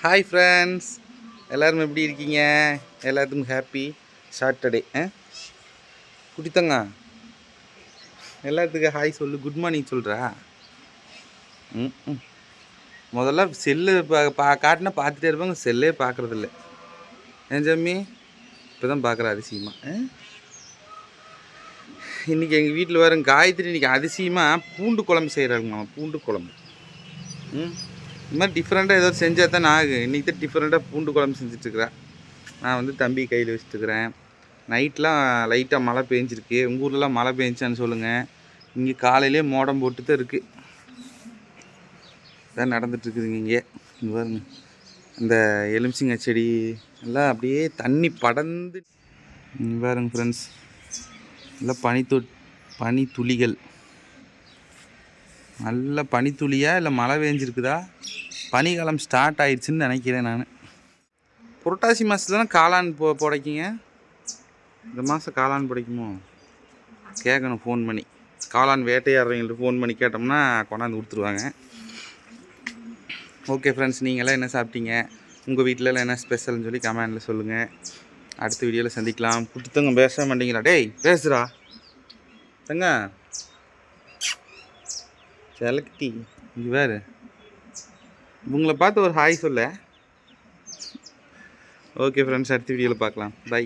Hi friends எல்லோரும் எப்படி இருக்கீங்க? எல்லாத்துக்கும் ஹாப்பி சாட்டர்டே ஆ? குடித்தங்க எல்லாத்துக்கும் ஹாய் சொல்லு. குட் மார்னிங் சொல்கிறா ம் ம். முதல்ல செல்லு பா பா காட்டினா பார்த்துட்டே இருப்பாங்க. செல்லே பார்க்குறதில்ல. ஏன் ஜம்மி? இப்போ தான் பார்க்குற அதிசயமாக இன்றைக்கி எங்கள் வீட்டில் வரும் காயத்ரி இன்றைக்கி அதிசயமாக பூண்டு குழம்பு செய்கிறாங்க பூண்டு குழம்பு. ம்? இந்த மாதிரி டிஃப்ரெண்ட்டாக ஏதோ செஞ்சால் தான் ஆகும் இன்றைக்கி தான் டிஃப்ரெண்ட்டாக பூண்டு குழம்பு செஞ்சுட்ருக்குறேன் நான் வந்து தம்பி கையில் வச்சுட்டுக்கிறேன் நைட்லாம் லைட்டாக மழை பெஞ்சிருக்கு. உங்கள் ஊர்லலாம் மழை பெஞ்சான்னு சொல்லுங்கள் இங்கே காலையிலே மோடம் போட்டு தான் இருக்குது இதான் நடந்துட்டுருக்குதுங்க இங்கே. இங்கே பாருங்க. இந்த எலுமிச்சிங்க செடி எல்லாம் அப்படியே தண்ணி படர்ந்து பாருங்க ஃப்ரெண்ட்ஸ் எல்லாம் பனித்து பனி துளிகள் நல்ல பனித்துளியா இல்லை மழை பெஞ்சிருக்குதா? பனிக்காலம் ஸ்டார்ட் ஆயிடுச்சுன்னு நினைக்கிறேன் நான். புரட்டாசி மாதத்துல தானே காளான் போ புடைக்கிங்க? இந்த மாதம் காளான் பிடிக்குமோ? கேட்கணும் ஃபோன் பண்ணி. காளான் வேட்டையாடுறவங்கள்ட்ட ஃபோன் பண்ணி கேட்டோம்னா கொண்டாந்து கொடுத்துருவாங்க. ஓகே ஃப்ரெண்ட்ஸ் நீங்களாம் என்ன சாப்பிட்டீங்க? உங்கள் வீட்டிலலாம் என்ன ஸ்பெஷல்னு சொல்லி கமெண்டில் சொல்லுங்கள் அடுத்த வீடியோவில் சந்திக்கலாம். குட்டுத்தங்க பேச மாட்டீங்களா? டேய் பேசுகிறா தங்க செலக்டி இங்கே வேறு உங்களை பார்த்து ஒரு ஹாய் சொல்ல ஓகே ஃப்ரெண்ட்ஸ் அடுத்த வீடியோவில் பார்க்கலாம். பை